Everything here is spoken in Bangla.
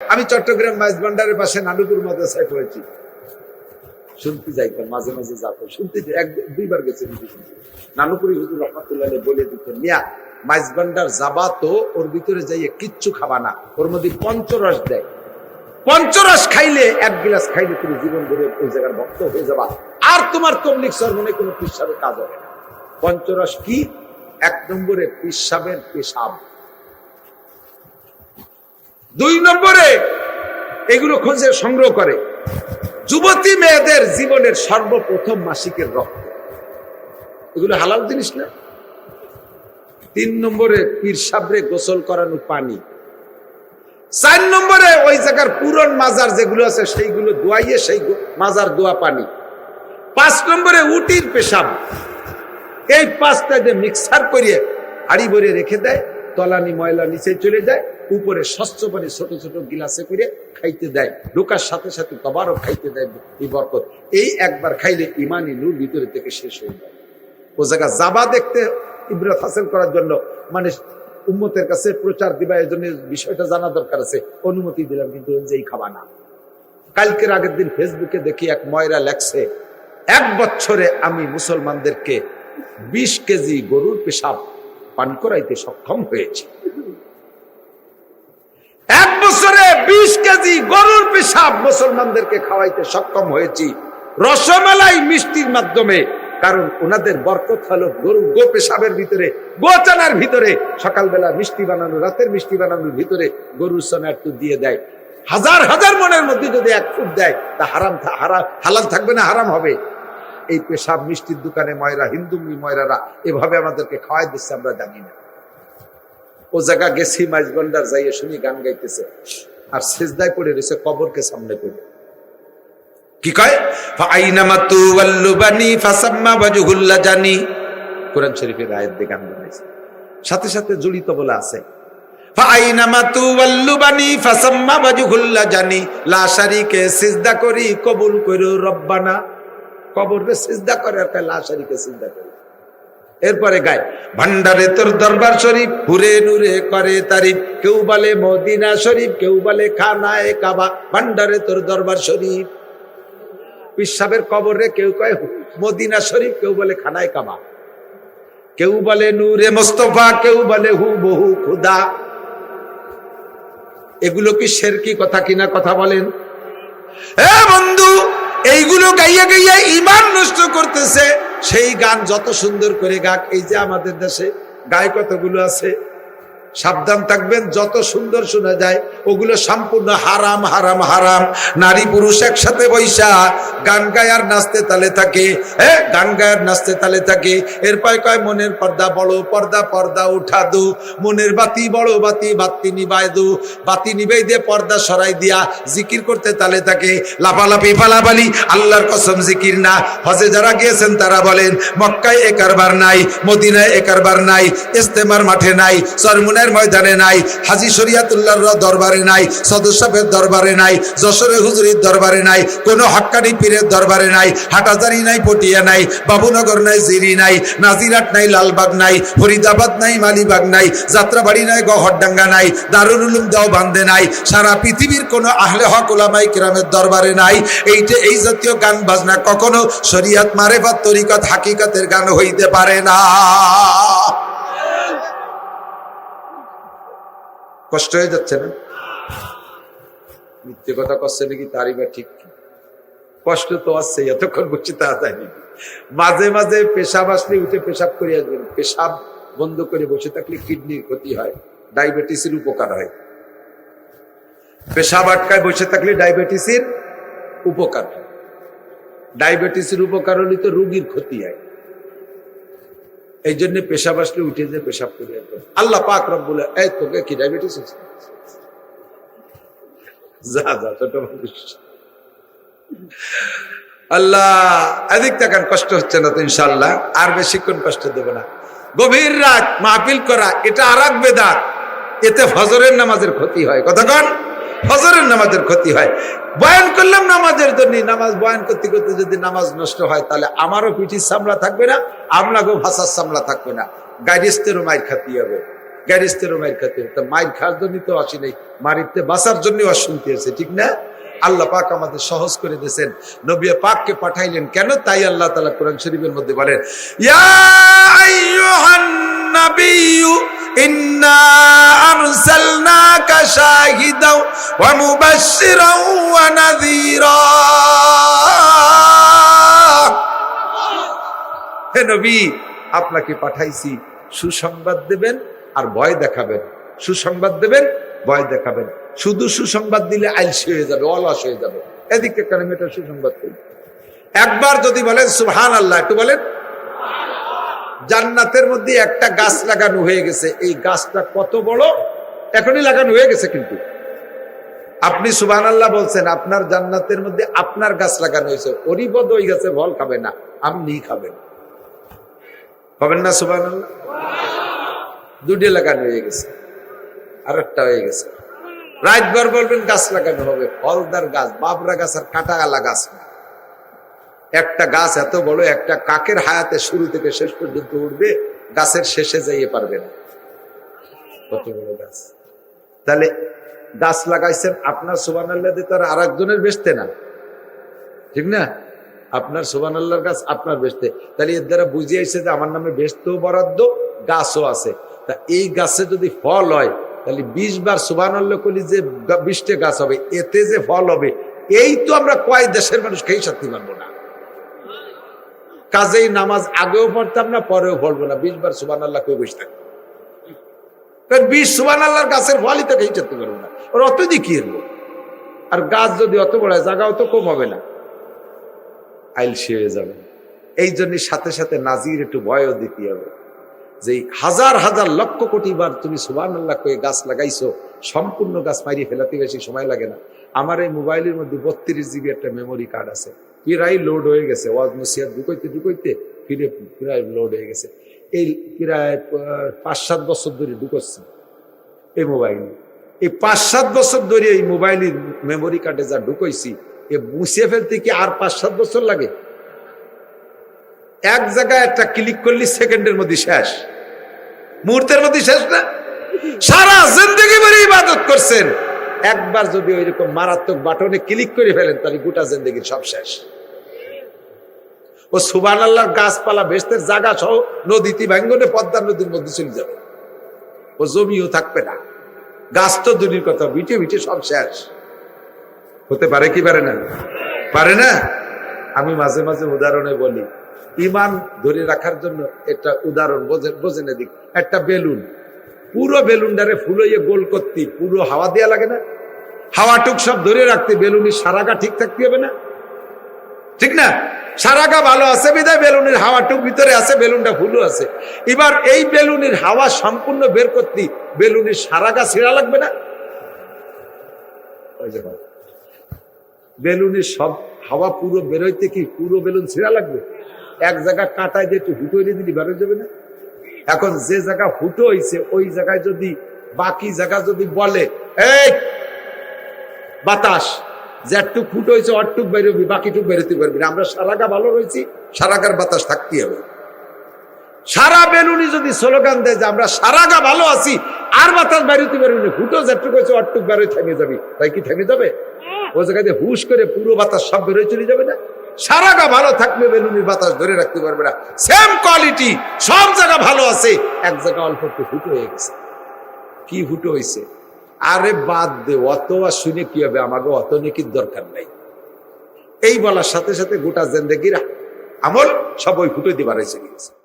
আমি চট্টগ্রাম মাইজ ভান্ডারের পাশে নানুপুর মাদ্রাসায় পড়েছি। শুনতে যাইতাম মাঝে মাঝে যাতো শুনতে এক দুইবার গেছে নানুপুরি হুজুর রহমতুল্লাহ বলে দিত মিয়া মাইজ ভান্ডার যাবা তো, ওর ভিতরে যাইয়ে কিচ্ছু খাবা না। ওর মধ্যে পঞ্চরস দেয়। পঞ্চরস খাইলে এক গিলাস খাইলে তুমি জীবন ধরে ওই জায়গার ভক্ত হয়ে যাবা। আর তোমার তবলিক সরমনে কোনো পিসাবের কাজ হবে না। পঞ্চরস কি? এক নম্বরে পিসাবের পেশাব। দুই নম্বরে এগুলো খোঁজে সংগ্রহ করে। যুবতী মেয়েদের জীবনের সর্বপ্রথম মাসিকের রক্ত। এগুলো হালাল জিনিস না? তিন নম্বরে পীর সাবরে গোসল করানো পানি। চার নম্বরে ওই জায়গার পুরন মাজার যেগুলো আছে, সেইগুলো দোয়াইয়ে সেই মাজার দোয়া পানি। পাঁচ নম্বরে উটির পেশাব। এই পাঁচটা যে মিক্সার করিয়ে হাড়ি ভরে রেখে দেয়, তলানি ময়লা নিচে চলে যায় উপরে স্বচ্ছ পানি ছোট ছোট গিলাসে করে খাইতে দেয়। ঢোকার সাথে সাথে তবারও খাইতে দেয় এই বরকত। এই একবার খাইলে ইমানি নূর ভিতরে থেকে শেষ হয়ে যায়। ও জায়গা জাবা দেখতে ইব্রত হাসিল করার জন্য মানে উম্মতের কাছে প্রচার দিবা, এই জন্য বিষয়টা জানা দরকার আছে। অনুমতি দিলাম, কিন্তু যেই খাবা না। কালকের আগের দিন ফেসবুকে দেখি এক ময়রা লেখছে, এক বছরে আমি মুসলমানদেরকে বিশ কেজি গরুর পেশাব পান করাইতে সক্ষম হয়েছি এক বছরে বিশ কেজি গরুর পেশাব মুসলমানদেরকে খাওয়াইতে সক্ষম হয়েছি। রসমালাই মিষ্টির মাধ্যমে, কারণ ওনাদের বরকত হলো গরু গো পেশাবের ভিতরে গোচানার ভিতরে। সকালবেলা মিষ্টি বানানো, রাতের মিষ্টি বানানোর ভিতরে গরুর সোনা একটু দিয়ে দেয়। হাজার হাজার মনের মধ্যে যদি এক ফুট দেয়, তা হারাম থা- হারা হালাল থাকবে না, হারাম হবে। এই পেশাব মিষ্টির দোকানে ময়রা, হিন্দু ময়রারা এভাবে আমাদেরকে খাওয়াই দিচ্ছে, আমরা জানি না। ও জায়গা গেছি, মাইজগন্ডার যাইয়ে শুনি গান গাইতেছে। আর সেজদায় পড়ে রয়েছে, কবরকে সামনে করে। কি কয়? জানি কোরআন শরীফের গান সাথে সাথে জড়িত বলা আছে ফাইনামা তু ওয়াল্লুবানি সিজদা করি, কবুল কইরো রব্বানা। সিজদা করে আর লা শারিকে সিজদা করি। এরপরে গায়, ভান্ডারে তোর দরবার শরীফ, হুরে নুরে করে তারিফ। কেউ বলে মদিনা শরীফ, কেউ বলে খানায় কাবা। ভান্ডারে তোর দরবার শরীফ। পিসাবের কবরে কেউ কয়, মদিনা শরীফ, কেউ বলে খানায় কাবা। কেউ বলে, নূরে মোস্তফা, কেউ বলে হু বহু খুদা। এগুলো কি শেরকি কথা কিনা কথা বলেন? এ বন্ধু, এইগুলো গাইয়া গাইয়া ইমান নষ্ট করতেছে। সেই গান যত সুন্দর করে গাক এই যে আমাদের দেশে গায়ে কতগুলো আছে? সাবধান থাকবেন, যত সুন্দর শোনা যায়, ওগুলো সম্পূর্ণ হারাম হারাম হারাম। নারী পুরুষ একসাথে বৈশা, গান গায় আর নাচতে তালে থাকে। হ্যাঁ গান গায় আর নাচতে তালে থাকে। এরপর কয়, মনের পর্দা বড়, পর্দা পর্দা উঠা দু। মনের বাতি বড়, বাতি বাতি নিবাই দু। বাতি নিবাই দিয়ে পর্দা সরাই দিয়া, জিকির করতে তালে থাকে। লাফালাফি, ফালাফালি, আল্লাহর কসম জিকির না। হজে যারা গিয়েছেন, তারা বলেন, মক্কায় এ কারবার নাই, মদিনায় এ কারবার নাই, ইস্তেমার মাঠে নাই সরমুনের ময়দানে নাই, হাজি শরিয়াতুল্লাহর দরবারে নাই সদস্যের দরবারে নাই, যশোরে হুজুরির দরবারে নাই, কোনো হক্কানি পীরের দরবারে নাই হাটাজারি নাই, পটিয়া নাই, বাবুনগর নাই, জিরি নাই, নাজিরাট নাই, লালবাগ নাই, ফরিদাবাদ নাই, মালিবাগ নাই, যাত্রাবাড়ি নাই, গহরডাঙ্গা নাই দারুল উলুম দাও বান্ধে নাই, সারা পৃথিবীর কোনো আহলে হক ওলামাই কিরামের দরবারে নাই, এইটা এই জাতীয় গান বাজনা কখনো শরিয়াত মারেফাত তরিকত হাকিকতের গান হইতে পারে না। কষ্ট হয়ে যাচ্ছে না? মিথ্যে কথা করছে নাকি তারই বা ঠিক? কষ্ট তো আছে এতক্ষণ বলছি তাড়াতাড়ি মাঝে মাঝে পেশাব আসলে উঠে পেশাব করে আসবেন। পেশাব বন্ধ করে বসে থাকলে কিডনির ক্ষতি হয়, ডায়াবেটিসের উপকার হয়। পেশাব আটকায় বসে থাকলে ডায়াবেটিসের উপকার হয়। ডায়াবেটিসের উপকার হলে তো রোগীর ক্ষতি হয়। এই জন্য পেশাব আসলে উঠে যে পেশাব করে আল্লাহ পাক রব্বুল এই তোকে কি ডায়াবেটিস আছে যা যা, ছোট আল্লাহ, এদিক তাকান, কষ্ট হচ্ছে না তো ইনশাল্লাহ আর বেশিক্ষণ কষ্ট দেব না। গভীর রাত মাহফিল করা, এটা আর এক বেদাত। এতে ফজরের নামাজের ক্ষতি হয়। কতক্ষণ ফজরের নামাজের ক্ষতি হয়। বয়ান করলাম নামাজের জন্য, নামাজ বয়ান করতে করতে যদি নামাজ নষ্ট হয়, তাহলে আমারও পিঠির সামলা থাকবে না আপনাকেও ভাষার সামলা থাকবে না। গাইডিস্টেরও মাইর খাতি হবে। গ্যারিস্তেরও মায়ের খাতে তা মায়ের খাওয়ার জন্য তো আসি নাই, মারিতে বাঁচার জন্য অশুনতে আছে ঠিক না? আল্লাহ পাক আমাদের সহজ করে দিয়েছেন। নবিয়া পাককে পাঠাইলেন। কেন? তাই আল্লাহ তালা কোরআন শরীফের মধ্যে বলেন, ইয়া মুবাশশিরাও হে নবী, আপনাকে পাঠাইছি, সুসংবাদ দেবেন আর ভয় দেখাবেন। সুসংবাদ দেবেন, ভয় দেখাবেন। শুধু সুসংবাদ দিলে আইলসি হয়ে যাবে, অলস হয়ে যাবে। এদিকে কেন মেয়েটা সুসংবাদ করি একবার যদি বলেন সুহান আল্লাহ একটু বলেন। জান্নাতের মধ্যে একটা গাছ লাগানো হয়ে গেছে। এই গাছটা কত বড়? এখনই লাগানো হয়ে গেছে কিন্তু। আপনি সুবাহ আল্লাহ বলছেন, আপনার জান্নাতের মধ্যে আপনার গাছ লাগানো হয়েছে, ওরই বদ ওই গাছে ফল খাবে না, আপনি খাবেন। হবেন না সুবাহ আল্লাহ দুটি লাগানো হয়ে গেছে আর একটা হয়ে গেছে। রাতবার বলবেন, গাছ লাগানো হবে, ফলদার গাছ, বাবরা গাছ আর কাটা আলা গাছ একটা গাছ এত বড়, একটা কাকের হায়াতে শুরু থেকে শেষ পর্যন্ত উঠবে, গাছের শেষে যাইয়ে পারবে না। কত বড় গাছ। তাহলে গাছ লাগাইছেন, আপনার সুবান আল্লাহ দিয়ে তার আর একজনের বেচতে না। ঠিক না? আপনার সুবান আল্লাহর গাছ আপনার বেচতে। তাহলে এর দ্বারা বুঝিয়েছে যে আমার নামে বেচতেও বরাদ্দ, গাছও আছে। তা এই গাছে যদি ফল হয়, তাহলে বিশ বার সুবান আল্লাহ করলি যে বিশটে গাছ হবে, এতে যে ফল হবে, এই তো আমরা কয় দেশের মানুষ খেয়ে সাথে পারব না। কাজেই নামাজ আগেও পড়তাম না, পরেও পড়ব না। বিশ বার সুবান আল্লাহ কেউ বসে থাকব বিশ সুবান আল্লাহর গাছের ফলই তো খেয়ে না। ওর আর গাছ যদি অত বড় জায়গাও তো কম হবে না। যাবে। এই জন্য সাথে সাথে নাজির একটু ভয়ও দিতে হবে। যে হাজার হাজার লক্ষ কোটি বার তুমি সুবান আল্লাহ কয়ে গাছ লাগাইছো, সম্পূর্ণ গাছ মারিয়ে ফেলাতে বেশি সময় লাগে না। আমার এই মোবাইলের মধ্যে বত্রিশ জিবি একটা মেমোরি কার্ড আছে। প্রায় লোড হয়ে গেছে। ওয়াজ নসিহাত ঢুকাইতে ঢুকাইতে ফিরে প্রায় লোড হয়ে গেছে। এই প্রায় পাঁচ সাত বছর ধরে ঢুকোচ্ছে এই মোবাইল। এই পাঁচ সাত বছর ধরে এই মোবাইলের মেমোরি কার্ডে যা ঢুকাইছি, এ মুছিয়ে ফেলতে কি আর পাঁচ সাত বছর লাগে? এক জায়গায় একটা ক্লিক করলি সেকেন্ডের মধ্যে শেষ। মুহূর্তের মধ্যে শেষ না? সারা জিন্দগি ভরে ইবাদত করছেন। একবার যদি ওই রকম মারাত্মক বাটনে ক্লিক করে ফেলেন, তাহলে গোটা জিন্দগির সব শেষ। ও সুবান আল্লাহর গাছপালা বেস্তের জায়গা সহ নদীতে ভাঙ্গনে পদ্মা নদীর মধ্যে চলে যাবে। ও জমিও থাকবে না। গাছ তো দূরের কথা বিটে বিটে সব শেষ। হতে পারে কি পারে না? পারে না? আমি মাঝে মাঝে উদাহরণে বলি, ইমান ধরে রাখার জন্য একটা উদাহরণ বোঝে বোঝেন দিক একটা বেলুন। পুরো বেলুনটারে ফুলইয়ে গোল করতে, পুরো হাওয়া দেওয়া লাগে না? হাওয়াটুক সব ধরে রাখতে বেলুনের সারাগা ঠিক থাকতে হবে না? ঠিক না? সারাগা ভালো আছে, বিদায় বেলুনের হাওয়াটুক ভিতরে আছে, বেলুনটা ফুলও আছে। এবার এই বেলুনের হাওয়া সম্পূর্ণ বের করতে বেলুনের সারাগা ছিঁড়া লাগবে না। বেলুনের সব হাওয়া পুরো বেরোইতে কি পুরো বেলুন ছিঁড়া লাগবে? এক জায়গা কাটায় দিয়ে একটু হুটো এনে দিলি, বেরোয় যাবে না? এখন যে জায়গা হুটো হইছে, ওই জায়গায় যদি বাকি জায়গা যদি বলে, এই, বাতাস। যে একটু ফুটো হয়েছে অটুক বেরোবি বাকিটুক বেরোতে পারবি আমরা সারাগা ভালো রয়েছি সারাগার বাতাস থাকতে হবে। সারা বেলুনি যদি স্লোগান দেয় যে আমরা সারাগা ভালো আছি আর বাতাস বেরোতে পারবি না। ফুটো যেটুক হয়েছে অটুক বেরোয় থেমে যাবি। তাই কি থেমে যাবে? ও জায়গায় দিয়ে হুশ করে পুরো বাতাস সব বেরোয় চলে যাবে না? সারাগা ভালো থাকবে বেলুনির বাতাস ধরে রাখতে পারবে না। সেম কোয়ালিটি সব জায়গা ভালো আছে। এক জায়গা অল্প একটু ফুটো হয়ে গেছে। কি ফুটো হয়েছে? আরে বাদ দে অত আর শুনে কি হবে? আমাকে অত নেকির দরকার নাই। এই বলার সাথে সাথে গোটা জেন্দেগিরা আমল সব ওই ফুটো দিবার এসে গিয়েছে।